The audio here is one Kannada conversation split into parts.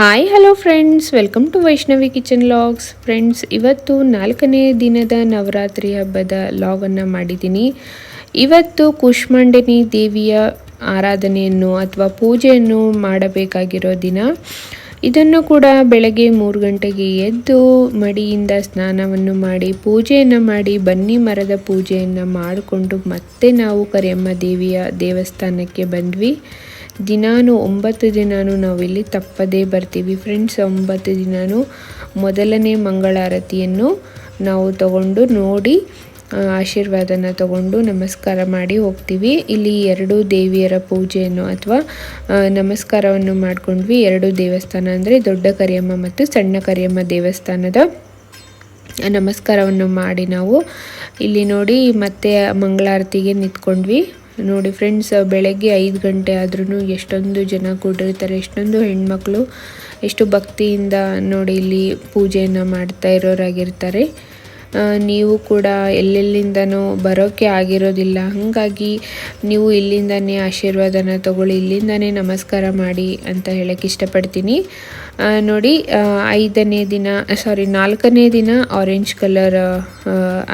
Hi hello friends welcome to Vaishnavi kitchen vlogs friends ಇವತ್ತು ನಾಲ್ಕನೇ ದಿನದ ನವರಾತ್ರಿ ಹಬ್ಬದ ಲಾಗನ್ನು ಮಾಡಿದ್ದೀನಿ. ಇವತ್ತು ಕುಷ್ಮಾಂಡನಿ ದೇವಿಯ ಆರಾಧನೆಯನ್ನು ಅಥವಾ ಪೂಜೆಯನ್ನು ಮಾಡಬೇಕಾಗಿರೋ ದಿನ. ಇದನ್ನು ಕೂಡ ಬೆಳಗ್ಗೆ ಮೂರು ಗಂಟೆಗೆ ಎದ್ದು ಮಡಿಯಿಂದ ಸ್ನಾನವನ್ನು ಮಾಡಿ, ಪೂಜೆಯನ್ನು ಮಾಡಿ, ಬನ್ನಿ ಮರದ ಪೂಜೆಯನ್ನು ಮಾಡಿಕೊಂಡು ಮತ್ತೆ ನಾವು ಕರಿಯಮ್ಮ ದೇವಿಯ ದೇವಸ್ಥಾನಕ್ಕೆ ಬಂದ್ವಿ. ದಿನಾನು ಒಂಬತ್ತು ದಿನಾನು ನಾವಿಲ್ಲಿ ತಪ್ಪದೇ ಬರ್ತೀವಿ. ಫ್ರೆಂಡ್ಸ್ ಒಂಬತ್ತು ದಿನಾನು ಮೊದಲನೇ ಮಂಗಳಾರತಿಯನ್ನು ನಾವು ತಗೊಂಡು ನೋಡಿ ಆಶೀರ್ವಾದನ ತಗೊಂಡು ನಮಸ್ಕಾರ ಮಾಡಿ ಹೋಗ್ತೀವಿ. ಇಲ್ಲಿ ಎರಡು ದೇವಿಯರ ಪೂಜೆಯನ್ನು ಅಥವಾ ನಮಸ್ಕಾರವನ್ನು ಮಾಡ್ಕೊಂಡ್ವಿ. ಎರಡು ದೇವಸ್ಥಾನ ಅಂದರೆ ದೊಡ್ಡ ಕರಿಯಮ್ಮ ಮತ್ತು ಸಣ್ಣ ಕರಿಯಮ್ಮ ದೇವಸ್ಥಾನದ ನಮಸ್ಕಾರವನ್ನು ಮಾಡಿ ನಾವು. ಇಲ್ಲಿ ನೋಡಿ ಮತ್ತೆ ಮಂಗಳಾರತಿಗೆ ನಿಂತ್ಕೊಂಡ್ವಿ. ನೋಡಿ ಫ್ರೆಂಡ್ಸ್ ಬೆಳಗ್ಗೆ ಐದು ಗಂಟೆ ಆದ್ರೂ ಎಷ್ಟೊಂದು ಜನ ಕೂಡಿರ್ತಾರೆ, ಎಷ್ಟೊಂದು ಹೆಣ್ಮಕ್ಳು, ಎಷ್ಟು ಭಕ್ತಿಯಿಂದ ನೋಡಿ ಇಲ್ಲಿ ಪೂಜೆಯನ್ನು ಮಾಡ್ತಾ ಇರೋರಾಗಿರ್ತಾರೆ. ನೀವು ಕೂಡ ಎಲ್ಲೆಲ್ಲಿಂದನೂ ಬರೋಕ್ಕೆ ಆಗಿರೋದಿಲ್ಲ. ಹಾಗಾಗಿ ನೀವು ಇಲ್ಲಿಂದನೇ ಆಶೀರ್ವಾದನ ತಗೊಳ್ಳಿ, ಇಲ್ಲಿಂದನೇ ನಮಸ್ಕಾರ ಮಾಡಿ ಅಂತ ಹೇಳಕ್ಕೆ ಇಷ್ಟಪಡ್ತೀನಿ. ನೋಡಿ ಐದನೇ ದಿನ ಸಾರಿ ನಾಲ್ಕನೇ ದಿನ ಆರೆಂಜ್ ಕಲರ್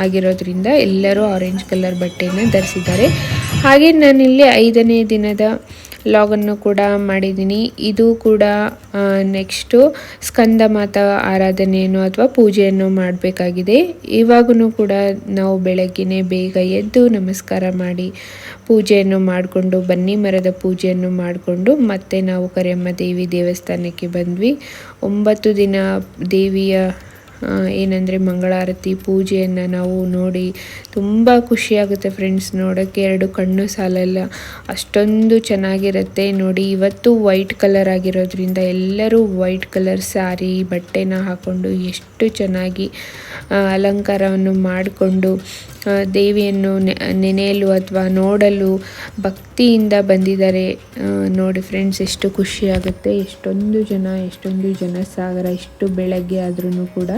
ಆಗಿರೋದ್ರಿಂದ ಎಲ್ಲರೂ ಆರೆಂಜ್ ಕಲರ್ ಬಟ್ಟೆಯನ್ನು ಧರಿಸಿದ್ದಾರೆ. ಹಾಗೆ ನಾನಿಲ್ಲಿ ಐದನೇ ದಿನದ ಲಾಗನ್ನು ಕೂಡ ಮಾಡಿದ್ದೀನಿ. ಇದು ಕೂಡ ನೆಕ್ಸ್ಟು ಸ್ಕಂದ ಮಾತಾ ಆರಾಧನೆಯನ್ನು ಅಥವಾ ಪೂಜೆಯನ್ನು ಮಾಡಬೇಕಾಗಿದೆ. ಇವಾಗೂ ಕೂಡ ನಾವು ಬೆಳಗ್ಗೆನೇ ಬೇಗ ಎದ್ದು ನಮಸ್ಕಾರ ಮಾಡಿ ಪೂಜೆಯನ್ನು ಮಾಡಿಕೊಂಡು ಬನ್ನಿ, ಮರದ ಪೂಜೆಯನ್ನು ಮಾಡಿಕೊಂಡು. ಮತ್ತೆ ನಾವು ಕರಿಯಮ್ಮ ದೇವಿ ದೇವಸ್ಥಾನಕ್ಕೆ ಬಂದ್ವಿ. ಒಂಬತ್ತು ದಿನ ದೇವಿಯ ಏನಂದರೆ ಮಂಗಳಾರತಿ, ಪೂಜೆಯನ್ನು ನಾವು ನೋಡಿ ತುಂಬ ಖುಷಿಯಾಗುತ್ತೆ ಫ್ರೆಂಡ್ಸ್ ನೋಡೋಕ್ಕೆ ಎರಡು ಕಣ್ಣು ಸಾಲಲ್ಲ, ಅಷ್ಟೊಂದು ಚೆನ್ನಾಗಿರುತ್ತೆ ನೋಡಿ. ಇವತ್ತು ವೈಟ್ ಕಲರ್ ಆಗಿರೋದ್ರಿಂದ ಎಲ್ಲರೂ ವೈಟ್ ಕಲರ್ ಸ್ಯಾರಿ ಬಟ್ಟೆನ ಹಾಕ್ಕೊಂಡು ಎಷ್ಟು ಚೆನ್ನಾಗಿ ಅಲಂಕಾರವನ್ನು ಮಾಡಿಕೊಂಡು ದೇವಿಯನ್ನು ನೆನೆಯಲು ಅಥವಾ ನೋಡಲು ಭಕ್ತಿಯಿಂದ ಬಂದಿದ್ದಾರೆ. ನೋಡಿ ಫ್ರೆಂಡ್ಸ್ ಎಷ್ಟು ಖುಷಿಯಾಗುತ್ತೆ. ಎಷ್ಟೊಂದು ಜನ ಎಷ್ಟೊಂದು ಜನ ಸಾಗರ ಇಷ್ಟು ಬೆಳಗ್ಗೆ ಆದ್ರೂ ಕೂಡ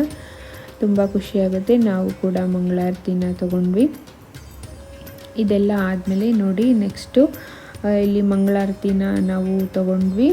ತುಂಬ ಖುಷಿಯಾಗುತ್ತೆ. ನಾವು ಕೂಡ ಮಂಗಳಾರತಿನ ತಗೊಂಡ್ವಿ. ಇದೆಲ್ಲ ಆದಮೇಲೆ ನೋಡಿ ನೆಕ್ಸ್ಟು ಇಲ್ಲಿ ಮಂಗಳಾರತಿನ ನಾವು ತಗೊಂಡ್ವಿ.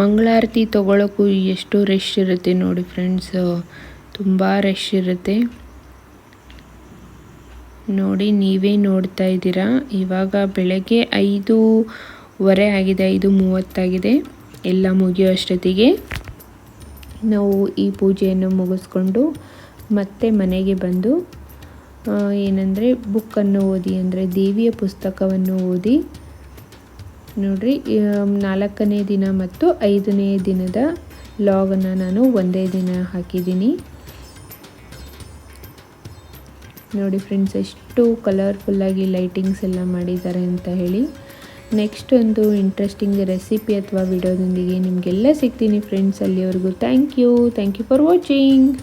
ಮಂಗಳಾರತಿ ತೊಗೊಳಕ್ಕೂ ಎಷ್ಟು ರಶ್ ಇರುತ್ತೆ ನೋಡಿ ಫ್ರೆಂಡ್ಸ್ ತುಂಬ ರಶ್ ಇರುತ್ತೆ. ನೋಡಿ, ನೀವೇ ನೋಡ್ತಾ ಇದ್ದೀರಾ? ಇವಾಗ ಬೆಳಗ್ಗೆ ಐದೂವರೆ ಆಗಿದೆ, ಐದು ಮೂವತ್ತಾಗಿದೆ. ಎಲ್ಲ ಮುಗಿಯೋ ಅಷ್ಟೊತ್ತಿಗೆ. ನಾವು ಈ ಪೂಜೆಯನ್ನು ಮುಗಿಸ್ಕೊಂಡು ಮತ್ತೆ ಮನೆಗೆ ಬಂದು ಏನಂದರೆ ಬುಕ್ಕನ್ನು ಓದಿ, ಅಂದರೆ ದೇವಿಯ ಪುಸ್ತಕವನ್ನು ಓದಿ, ನೋಡಿರಿ ನಾಲ್ಕನೇ ದಿನ ಮತ್ತು ಐದನೇ ದಿನದ ಲಾಗನ್ನು ನಾನು ಒಂದೇ ದಿನ ಹಾಕಿದ್ದೀನಿ. ನೋಡಿ ಫ್ರೆಂಡ್ಸ್ ಎಷ್ಟು ಕಲರ್ಫುಲ್ಲಾಗಿ ಲೈಟಿಂಗ್ಸ್ ಎಲ್ಲ ಮಾಡಿದ್ದಾರೆ ಅಂತ ಹೇಳಿ. ನೆಕ್ಸ್ಟ್ ಒಂದು ಇಂಟ್ರೆಸ್ಟಿಂಗ್ ರೆಸಿಪಿ ಅಥವಾ ವಿಡಿಯೋದೊಂದಿಗೆ ನಿಮಗೆಲ್ಲ ಸಿಗ್ತೀನಿ ಫ್ರೆಂಡ್ಸ್ ಅಲ್ಲಿವರೆಗೂ. Thank you thank you for watching